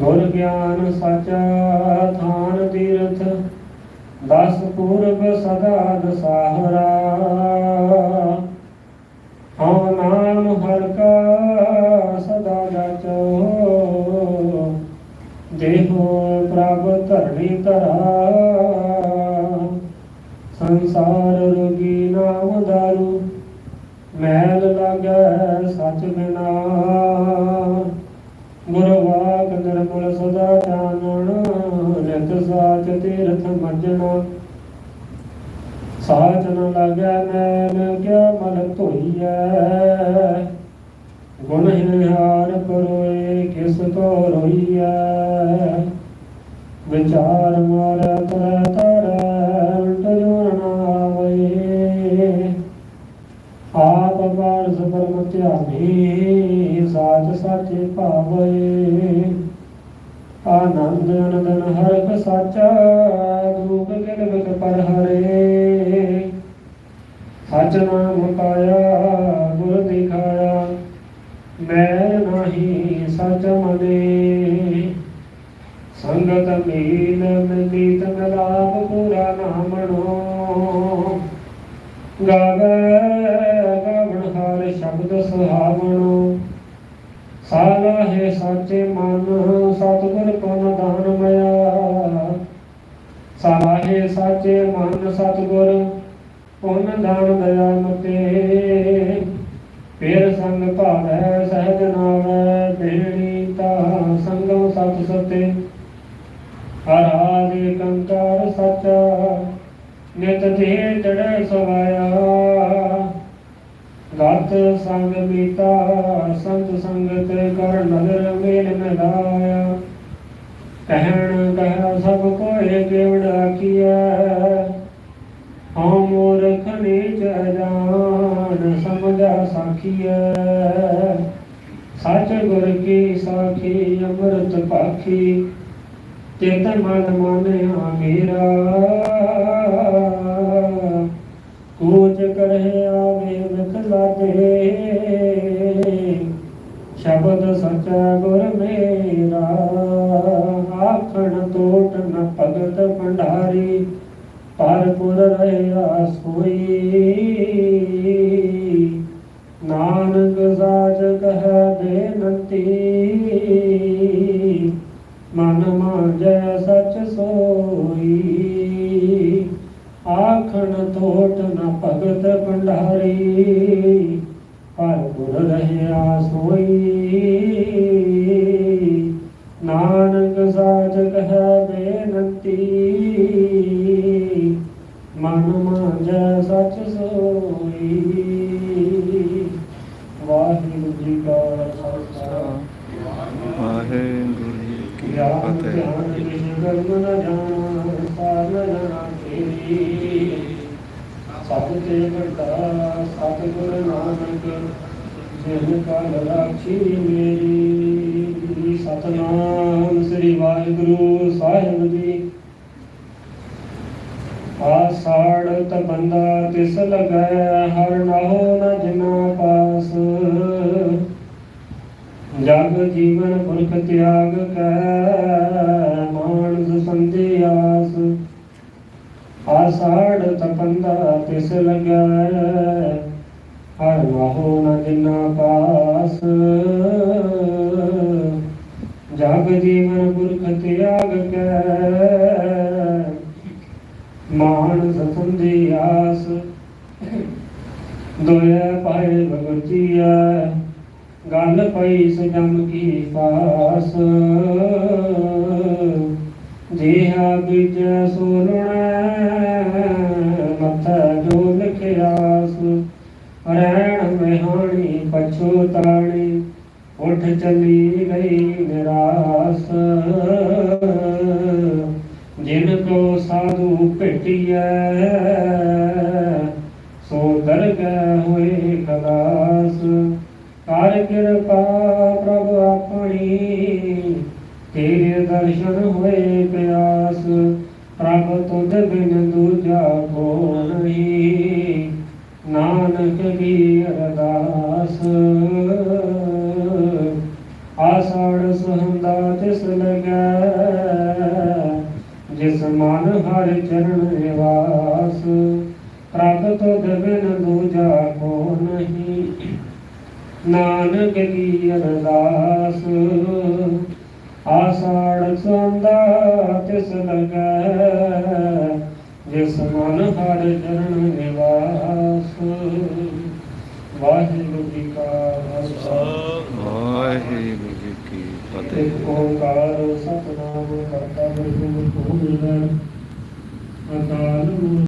ਗੁਰ ਗਿਆਨ ਸਾਚਾ ਥਾਨ ਤੀਰਥ, ਦਸ ਪੂਰਬ ਸਦਾ ਦਸਾਹਰਾ। ਹਉ ਨਾਮ ਹਰ ਕਾ ਸਦਾ ਜਾਚੋ, ਦੇਹੋ ਪ੍ਰਭ ਧਰਣੀ ਧਰਾ। ਸੰਸਾਰ ਰੋਗੀ ਨਾਮ ਦਾਰੂ, ਮੈਲ ਲਾਗੈ ਸਚ ਬਿਨਾ ਗੁਰ ਵਾਕ ਨਿਰਮਲ ਸਦਾ ਜਾਣਨ ਨਿਤ ਸਾਚ ਤੀਰਥ ਮਜਣਾ। ਸਾਚ ਨ ਲਾਗੈ ਮੈਲ ਕਿਆ ਮਲ ਧੋਈਐ। ਗੁਣ ਹਿਹਾਰ ਪਰੋਏ ਕਿਸ ਕੋ ਰੋਈਐ। ਵਿਚਾਰ ਮਾਰ ਤਰ ਤਰ ਉਲਟ ਜੋਰਨਾ ਆਵੇ। ਆਪ ਬਾਰ ਸਬਰਮ ਧਿਆਨੀ ਸਾਚ ਸਾਚੇ ਭਾਵੇ। ਆਨੰਦ ਅਨੰਦਨ ਹਰਖ ਸਾਚਾ ਰੂਪ ਗਿਲ ਬਿਕ ਪਰ ਹਰੇ। ਸੱਚ ਨਾਮ ਪਾਇਆ, ਗੁਰ ਦਿਖਾਇਆ ਮੈਂ ਨਾਹੀ ਸਚ ਮਨੇ। ਸੰਗਤ ਮੀਲ ਮਿਲੀ ਤਨ ਪੂਰਾ ਨਾਮਣੋ ਗਾਵੇ ਗਾਵਣ ਹਾਰ ਸ਼ਬਦ ਸੁਹਾਵਣੋ। ਸਾਲਾ ਹੈ ਸਾਚੇ ਮਨ, ਸਤਿਗੁਰ ਪਨ ਦਾਨ ਮਇਆ। ਸਾਲਾ ਹੈ ਸਾਚੇ ਮਨ, ਸਤਿਗੁਰ ਪੁੰਨ ਦਾਨ ਦਇਆ ਮਤੇ। ਫਿਰ ਸੰਗ ਭਾਵੈ ਸਹਿਜ ਨਾਵੈ ਬੇੜੀ ਤਾ ਸੰਗਮ ਸਤ ਸਤੇ। ਹਰਾਦੇ ਕੰਕਾਰ ਸਚਾ, ਨਿਤ ਦੇ ਚੜੈ ਸਵਾਇਆ। ਗਤ ਸੰਗ ਮੀਤਾ, ਸੰਤ ਸੰਗਤ ਕਰ ਨਦਰ ਮੇਲ ਮਿਲਾਇਆ ਕਹਿਣ ਕਹਿ ਸਭ ਕੋਏ ਕੇਵੜ ਆਖੀਐ ਹਉ ਮੂਰਖ ਨੀਚ ਜਾਣ ਸਮਝਾ ਸਾਖੀਐ। ਸੱਚ ਗੁਰ ਕੀ ਸਾਖੀ, ਅੰਮ੍ਰਿਤ ਪਾਖੀ, ਚਿਤ ਮਨ ਮਾਨਿਆ ਮੇਰਾ ਕੂਚ ਕਰਹਿ ਸ਼ਬਦ ਸਚਾ ਗੁਰ ਮੇਰਾ ਆਖਣ ਤੋਟ ਨ ਭਗਤ ਭੰਡਾਰੀ ਪਰ ਪੁਰ ਰਹਿਆ ਸੋਈ। ਗਿਆਨ ਜਾਣਾ ਸਾਰ ਨ ਸਭ ਤੇ ਵੱਡਾ ਸਤਿਗੁਰ ਨਾਨਕ ਜਿਨ ਕਾ ਰਾਖੀ ਮੇਰੀ ਸਤਨਾਮ ਸ੍ਰੀ ਵਾਹਿਗੁਰੂ ਸਾਹਿਬ ਜੀ ਆਸਾੜ ਤਬੰਦਾ ਤਿਸ ਲਗੈ ਹਰ ਨਾਹੋ ਨ ਜਿਨਾ ਪਾਸ ਜਗ ਜੀਵਨ ਪੁਰਖ ਤਿਆਗ ਕੈ ਸੰਦੇ ਆਸ। ਆਸਾੜ ਤਪੰਦਾ ਤਿਸ ਲਗੈ ਹਰ ਨਾਹੋ ਨ ਜਿਨਾ ਪਾਸ। ਜਗ ਜੀਵਨ ਪੁਰਖ ਤਿਆਗ ਕੈ। ਮਾਨਸ ਸੰਦੇ ਆਸ। ਦੋਇ ਪਾਏ ਭਗਤੀਆ ਗੱਲ ਪਈ ਸਜਮ ਕੀ ਪਾਸ। ਜਿਹਾ ਬਿਜ ਸੋਲਣਾ ਮੱਥਾ ਜੋ ਲਿਖਿਆਸ ਰਹਿਣ ਮਿਹਾਣੀ ਪਛੋਤਾਣੀ ਉਠ ਚਲੀ ਗਈ ਨਿਰਾਸ। ਜਿਨ ਕੋ ਸਾਧੂ ਭੇਟਿਐ, ਸੋ ਦਰਗਹਿ ਹੋਏ ਖਲਾਸ। ਕਰ ਕਿਰਪਾ ਪ੍ਰਭ ਆਪਣੀ ਤੇਰੇ ਦਰਸ਼ਨ ਹੋਏ ਪਿਆਸ ਪ੍ਰਭ ਤੁਧ ਬਿਨ ਦੂਜਾ ਕੋ ਨਹੀਂ ਨਾਨਕ ਕੀ ਅਰਦਾਸ ਆਸੜ ਸੁਹੰਦਾ ਤਿਸ ਲਗੈ ਜਿਸ ਮਨ ਹਰ ਚਰਨ ਨਿਵਾਸ ਪ੍ਰਭ ਤੁਧ ਬਿਨ ਦੂਜਾ ਕੋ ਨਹੀਂ ਨਾਨਕ ਕੀ ਅਰਦਾਸ ਆਸਾੜ ਸੰਦਾ ਤਿਸ ਲਗੈ ਜਿਸ ਮਨ ਹਰ ਚਰਨ ਨਿਵਾਸ। ਵਾਹਿਗੁਰੂ ਜੀ ਕਾ ਖਾਲਸਾ। ਵਾਹਿਗੁਰੂ ਜੀ ਕੀ ਫਤਿਹ। ਓੰਕਾਰ ਸਤਨਾਮ ਕਰਤਾ ਅਕਾਲ ਮੂਰਤ